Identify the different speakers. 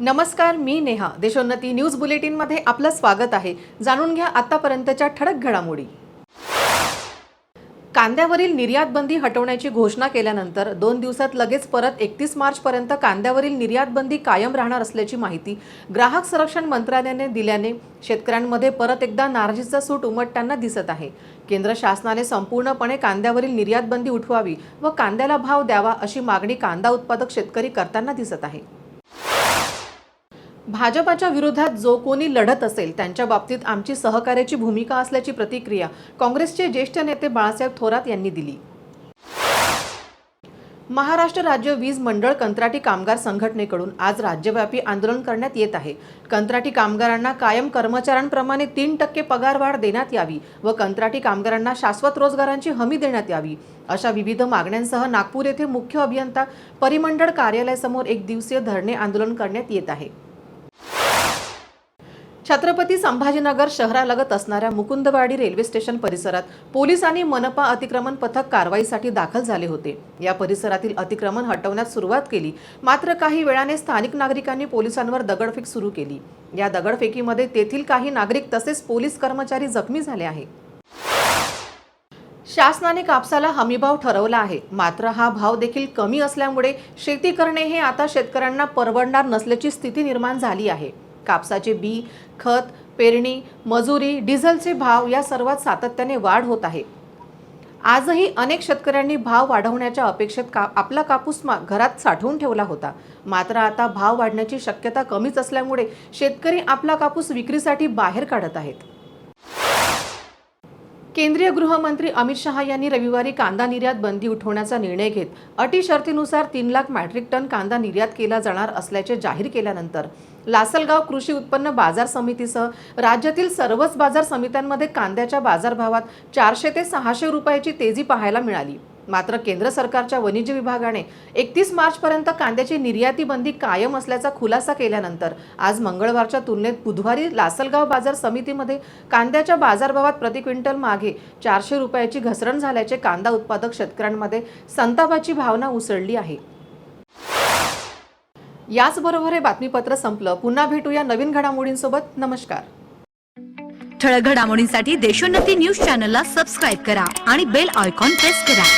Speaker 1: नमस्कार मी नेहा. देशोन्नती न्यूज बुलेटिनमध्ये आपलं स्वागत आहे. जाणून घ्या आतापर्यंतच्या ठळक घडामोडी. कांद्यावरील निर्यात बंदी हटवण्याची घोषणा केल्यानंतर दोन दिवसात लगेच परत एकतीस मार्चपर्यंत कांद्यावरील निर्यात बंदी कायम राहणार असल्याची माहिती ग्राहक संरक्षण मंत्रालयाने दिल्याने शेतकऱ्यांमध्ये परत एकदा नाराजीचा सूट उमटताना दिसत आहे. केंद्र शासनाने संपूर्णपणे कांद्यावरील निर्यात बंदी उठवावी व कांद्याला भाव द्यावा अशी मागणी कांदा उत्पादक शेतकरी करताना दिसत आहे. भाजपाच्या विरोधात जो कोणी लढत असेल त्यांच्या बाबतीत आमची सहकार्याची भूमिका असल्याची प्रतिक्रिया काँग्रेसचे ज्येष्ठ नेते बाळासाहेब थोरात यांनी दिली. महाराष्ट्र राज्य वीज मंडळ कंत्राटी कामगार संघटनेकडून आज राज्यव्यापी आंदोलन करण्यात येत आहे. कंत्राटी कामगारांना कायम कर्मचाऱ्यांप्रमाणे तीन टक्के पगारवाढ देण्यात यावी व कंत्राटी कामगारांना शाश्वत रोजगारांची हमी देण्यात यावी अशा विविध मागण्यांसह नागपूर येथे मुख्य अभियंता परिमंडळ कार्यालयासमोर एक दिवसीय धरणे आंदोलन करण्यात येत आहे. छत्रपती संभाजीनगर शहरालगत असणाऱ्या मुकुंदवाडी रेल्वे स्टेशन परिसरात पोलीस आणि मनपा अतिक्रमण पथक कारवाईसाठी दाखल झाले होते. या परिसरातील अतिक्रमण हटवण्यास सुरुवात केली. मात्र काही वेळाने स्थानिक नागरिकांनी पोलिसांवर दगडफेक सुरू केली. या दगडफेकीमध्ये तेथील काही नागरिक तसेच पोलीस कर्मचारी जखमी झाले आहे शासनाने कापसाला हमीभाव ठरवला आहे. मात्र हा भाव देखील कमी असल्यामुळे शेती करणे हे आता शेतकऱ्यांना परवडणार नसल्याची स्थिती निर्माण झाली आहे. कापसाचे बी खत पेरणी मजुरी डिझेलचे भाव या सर्वात सातत्याने वाढ होत आहे. आजही अनेक शेतकऱ्यांनी भाव वाढवण्याच्या अपेक्षेत का आपला कापूस मा- घरात साठवून ठेवला होता. मात्र आता भाव वाढण्याची शक्यता कमीच असल्यामुळे शेतकरी आपला कापूस विक्रीसाठी बाहेर काढत आहेत. केंद्रीय गृहमंत्री अमित शहा यांनी रविवारी कांदा निर्यात बंदी उठवण्याचा निर्णय घेत अटी शर्तीनुसार तीन लाख मॅट्रिक टन कांदा निर्यात केला जाणार असल्याचे जाहीर केल्यानंतर लासलगाव कृषी उत्पन्न बाजार समितीसह राज्यातील सर्वच बाजार समित्यांमध्ये कांद्याच्या बाजारभावात चारशे ते सहाशे रुपयाची तेजी पाहायला मिळाली. मात्र केंद्र सरकारच्या वाणिज्य विभागाने एकतीस मार्चपर्यंत कांद्याची निर्याती बंदी कायम असल्याचा खुलासा केल्यानंतर आज मंगळवारच्या तुलनेत बुधवारी लासलगाव बाजार समितीमध्ये कांद्याच्या बाजारभावात प्रति क्विंटल मागे चारशे रुपयाची घसरण झाल्याचे कांदा उत्पादक शेतकऱ्यांमध्ये संतापाची भावना उसळली आहे. याचबरोबर हे बातमीपत्र संपलं. पुन्हा भेटूया नवीन घडामोडींसोबत. नमस्कार.
Speaker 2: ठळक घडामोडींसाठी देशोन्नती न्यूज चॅनलला सबस्क्राईब करा आणि बेल आयकॉन प्रेस करा.